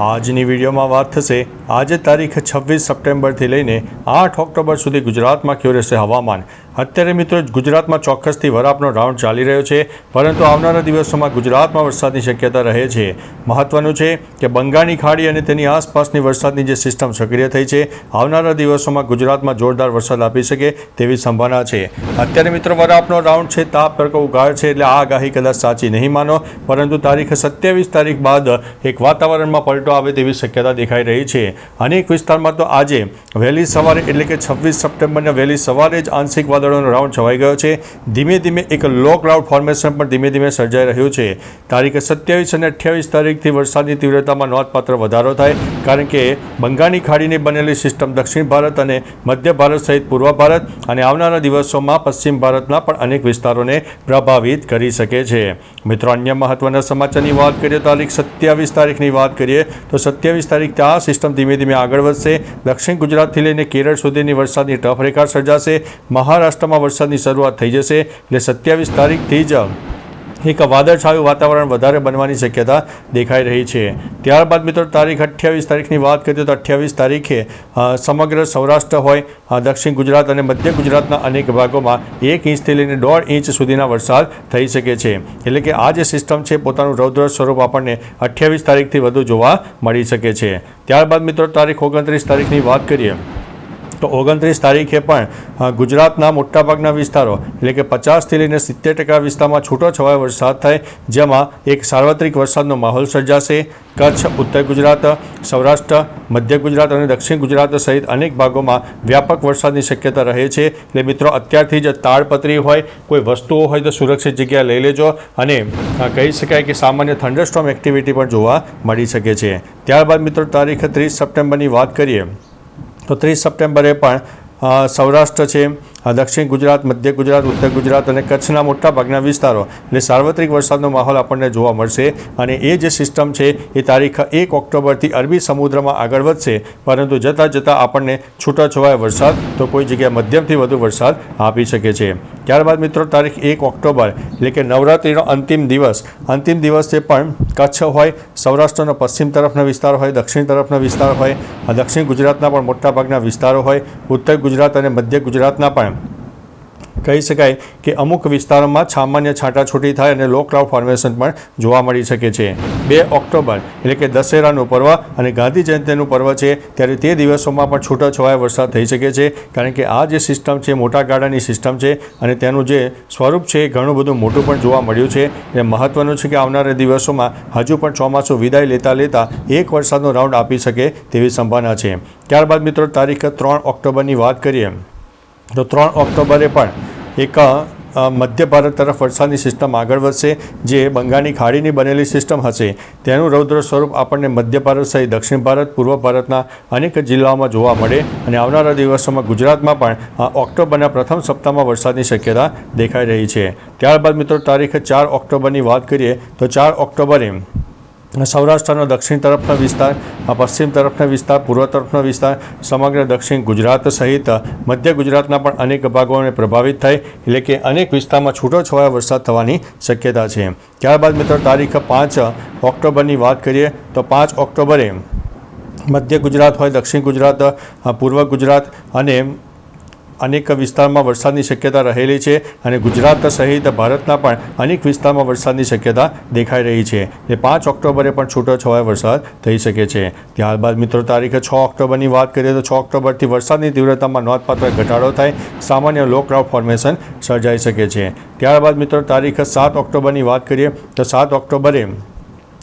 આજની વિડીયોમાં વાત થશે, આજે તારીખ છવ્વીસ સપ્ટેમ્બરથી લઈને આઠ ઓક્ટોબર સુધી ગુજરાતમાં કેવું રહેશે હવામાન? અત્યારે મિત્રો ગુજરાતમાં ચોક્કસથી વરાપનો રાઉન્ડ ચાલી રહ્યો છે, પરંતુ આવનારા દિવસોમાં ગુજરાતમાં વરસાદની શક્યતા રહે છે. મહત્વનું છે કે બંગાળની ખાડી અને તેની આસપાસની વરસાદની જે સિસ્ટમ સક્રિય થઈ છે, આવનારા દિવસોમાં ગુજરાતમાં જોરદાર વરસાદ આપી શકે તેવી સંભાવના છે. અત્યારે મિત્રો વરાપનો રાઉન્ડ છે, તાપ તડકો ઉગાડ છે, એટલે આ આગાહી કદાચ સાચી નહીં માનો, પરંતુ તારીખ સત્યાવીસ તારીખ બાદ એક વાતાવરણમાં પલટો આવે તેવી શક્યતા દેખાઈ રહી છે. અનેક વિસ્તારમાં તો આજે વહેલી સવારે એટલે કે છવ્વીસ સપ્ટેમ્બરના વહેલી સવારે જ આંશિક વાદળોનો રાઉન્ડ છવાઈ ગયો છે. ધીમે ધીમે એક લો ક્લાઉડ ફોર્મેશન પણ ધીમે ધીમે સર્જાઈ રહ્યું છે. તારીખ સત્યાવીસ અને અઠ્યાવીસ તારીખથી વરસાદની તીવ્રતામાં નોંધપાત્ર વધારો થાય, કારણ કે બંગાળની ખાડીની બનેલી સિસ્ટમ દક્ષિણ ભારત અને મધ્ય ભારત સહિત પૂર્વ ભારત અને આવનારા દિવસોમાં પશ્ચિમ ભારતના પણ અનેક વિસ્તારોને પ્રભાવિત કરી શકે છે. મિત્રો, અન્ય મહત્વના સમાચારની વાત કરીએ તારીખ સત્યાવીસ તારીખની વાત કરીએ તો સત્યાવીસ તારીખથી આ સિસ્ટમ ધીમે ધીમે આગળ વધશે. દક્ષિણ ગુજરાતથી લઈને કેરળ સુધીની વરસાદની ટફ રેખા સર્જાશે. મહારાષ્ટ્રમાં વરસાદની શરૂઆત થઈ જશે. એટલે સત્યાવીસ તારીખથી જ એક વાદળછાયું વાતાવરણ વધારે બનવાની શક્યતા દેખાઈ રહી છે. ત્યારબાદ મિત્રો, તારીખ અઠ્યાવીસ તારીખની વાત કરીએ તો અઠ્યાવીસ તારીખે સમગ્ર સૌરાષ્ટ્ર હોય દક્ષિણ ગુજરાત અને મધ્ય ગુજરાતના અનેક ભાગોમાં એક ઇંચથી લઈને દોઢ ઇંચ સુધીના વરસાદ થઈ શકે છે. એટલે કે આ જે સિસ્ટમ છે, પોતાનું રૌદ્ર સ્વરૂપ આપણને અઠ્યાવીસ તારીખથી વધુ જોવા મળી શકે છે. ત્યારબાદ મિત્રો, તારીખ ઓગણત્રીસ તારીખની વાત કરીએ. તો ઓગણત્રીસ તારીખે પણ ગુજરાતના મોટાભાગના વિસ્તારો, એટલે કે પચાસથી લઈને સિત્તેર ટકા વિસ્તારમાં છૂટો છવાયો વરસાદ થાય, જેમાં એક સાર્વત્રિક વરસાદનો માહોલ સર્જાશે. કચ્છ, ઉત્તર ગુજરાત, સૌરાષ્ટ્ર, મધ્ય ગુજરાત અને દક્ષિણ ગુજરાત સહિત અનેક ભાગોમાં વ્યાપક વરસાદની શક્યતા રહે છે. એટલે મિત્રો, અત્યારથી જ તાડપત્રી હોય, કોઈ વસ્તુઓ હોય તો સુરક્ષિત જગ્યાએ લઈ લેજો અને કહી શકાય કે સામાન્ય થંડરસ્ટોમ એક્ટિવિટી પણ જોવા મળી શકે છે. ત્યારબાદ મિત્રો, તારીખ ત્રીસ સપ્ટેમ્બરની વાત કરીએ. તો ત્રીસ સપ્ટેમ્બરે પણ સૌરાષ્ટ્ર છે દક્ષિણ ગુજરાત, મધ્ય ગુજરાત, ઉત્તર ગુજરાત અને કચ્છના મોટા ભાગના વિસ્તારો એટલે સાર્વત્રિક વરસાદનો માહોલ આપણને જોવા મળશે અને એ જે સિસ્ટમ છે એ તારીખ એક ઓક્ટોબરથી અરબી સમુદ્રમાં આગળ વધશે. પરંતુ જતાં જતાં આપણને છૂટાછવાયા વરસાદ તો કોઈ જગ્યાએ મધ્યમથી વધુ વરસાદ આપી શકે છે. ત્યારબાદ મિત્રો તારીખ એક ઓક્ટોબર એટલે કે નવરાત્રિનો અંતિમ દિવસ. અંતિમ દિવસે પણ કચ્છ હોય, સૌરાષ્ટ્રનો પશ્ચિમ તરફનો વિસ્તાર હોય, દક્ષિણ તરફનો વિસ્તાર હોય દક્ષિણ ગુજરાતના પણ મોટાભાગના વિસ્તારો હોય, ઉત્તર ગુજરાત અને મધ્ય ગુજરાતના પણ. કહી શકાય કે અમુક વિસ્તારોમાં સામાન્ય છાંટાછૂટી થાય અને લો ક્લાઉડ ફોર્મેશન પણ જોવા મળી શકે છે. બે ઓક્ટોબર એટલે કે દશેરાનું પર્વ અને ગાંધી જયંતિનું પર્વ છે, ત્યારે તે દિવસોમાં પણ છૂટાછવાયા વરસાદ થઈ શકે છે, કારણ કે આ જે સિસ્ટમ છે, મોટા ગાળાની સિસ્ટમ છે અને તેનું જે સ્વરૂપ છે એ ઘણું બધું મોટું પણ જોવા મળ્યું છે. એ મહત્ત્વનું છે કે આવનારા દિવસોમાં હજુ પણ ચોમાસું વિદાય લેતા લેતા એક વરસાદનો રાઉન્ડ આપી શકે તેવી સંભાવના છે. ત્યારબાદ મિત્રો, તારીખ ત્રણ ઓક્ટોબરની વાત કરીએ. તો ત્રણ ઓક્ટોબરે પણ એક મધ્ય ભારત તરફ વરસાદની સિસ્ટમ આગળ વધશે, જે બંગાળની ખાડીની બનેલી સિસ્ટમ હશે. તેનું રૌદ્ર સ્વરૂપ આપણને મધ્ય ભારત સહિત દક્ષિણ ભારત, પૂર્વ ભારતના અનેક જિલ્લાઓમાં જોવા મળે અને આવનારા દિવસોમાં ગુજરાતમાં પણ ઓક્ટોબરના પ્રથમ સપ્તાહમાં વરસાદની શક્યતા દેખાઈ રહી છે. ત્યારબાદ મિત્રો, તારીખ ચાર ઓક્ટોબરની વાત કરીએ, તો ચાર ઓક્ટોબરે સૌરાષ્ટ્રનો દક્ષિણ તરફનો વિસ્તાર પશ્ચિમ તરફનો વિસ્તાર, પૂર્વ તરફનો વિસ્તાર, સમગ્ર દક્ષિણ ગુજરાત સહિત મધ્ય ગુજરાતના પણ અનેક ભાગોને પ્રભાવિત થાય એટલે કે અનેક વિસ્તારમાં છૂટોછવાયો વરસાદ થવાની શક્યતા છે. ત્યારબાદ મિત્રો, તારીખ પાંચ ઓક્ટોબરની વાત કરીએ, તો પાંચ ઓક્ટોબરે મધ્ય ગુજરાત હોય, દક્ષિણ ગુજરાત, પૂર્વ ગુજરાત અને અનેક વિસ્તારમાં વરસાદની શક્યતા રહેલી છે અને ગુજરાત સહિત ભારતના પણ અનેક વિસ્તારમાં વરસાદની શક્યતા દેખાઈ રહી છે. એ પાંચ ઓક્ટોબરે પણ છૂટો છવાય વરસાદ થઈ શકે છે. ત્યારબાદ મિત્રો, તારીખે છ ઓક્ટોબરની વાત કરીએ તો છ ઓક્ટોબરથી વરસાદની તીવ્રતામાં નોંધપાત્ર ઘટાડો થાય, સામાન્ય લો ક્લાઉડ ફોર્મેશન સર્જાઈ શકે છે. ત્યારબાદ મિત્રો, તારીખ સાત ઓક્ટોબરની વાત કરીએ તો સાત ઓક્ટોબરે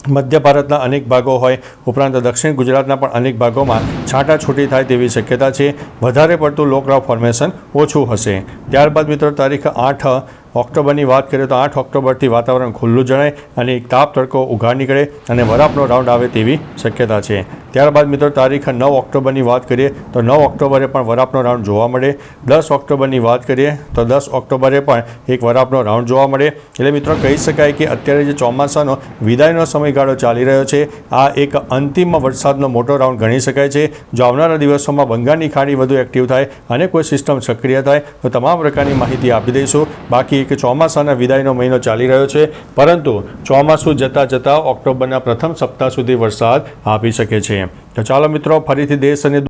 મધ્ય ભારતના અનેક ભાગો હોય, ઉપરાંત દક્ષિણ ગુજરાતના પણ અનેક ભાગોમાં છાંટાછૂટી થાય તેવી શક્યતા છે. વધારે પડતું લોકરાવ ફોર્મેશન ઓછું હશે. ત્યારબાદ મિત્રો, તારીખ આઠ ઓક્ટોબરની વાત કરીએ તો આઠ ઓક્ટોબરથી વાતાવરણ ખુલ્લું જણાય અને એક તાપ તડકો ઉઘાડ નીકળે અને વરાપનો રાઉન્ડ આવે તેવી શક્યતા છે. ત્યારબાદ મિત્રો, તારીખ નવ ઓક્ટોબરની વાત કરીએ, તો નવ ઓક્ટોબરે પણ વરાપનો રાઉન્ડ જોવા મળે. દસ ઓક્ટોબરની વાત કરીએ, તો દસ ઓક્ટોબરે પણ એક વરાપનો રાઉન્ડ જોવા મળે. એટલે મિત્રો, કહી શકાય કે અત્યારે જે ચોમાસાનો, વિદાયનો સમયગાળો ચાલી રહ્યો છે, આ એક અંતિમ વરસાદનો મોટો રાઉન્ડ ગણી શકાય છે. જો આવનારા દિવસોમાં બંગાળની ખાડી વધુ એક્ટિવ થાય અને કોઈ સિસ્ટમ સક્રિય થાય, તો તમામ પ્રકારની માહિતી આપી દઈશું. બાકી એક ચોમાસાના વિદાયનો મહિનો ચાલી રહ્યો છે, પરંતુ ચોમાસું જતાં જતાં ઓક્ટોબરના પ્રથમ સપ્તાહ સુધી વરસાદ આપી શકે છે તો ચાલો મિત્રો ફરીથી દેશ અને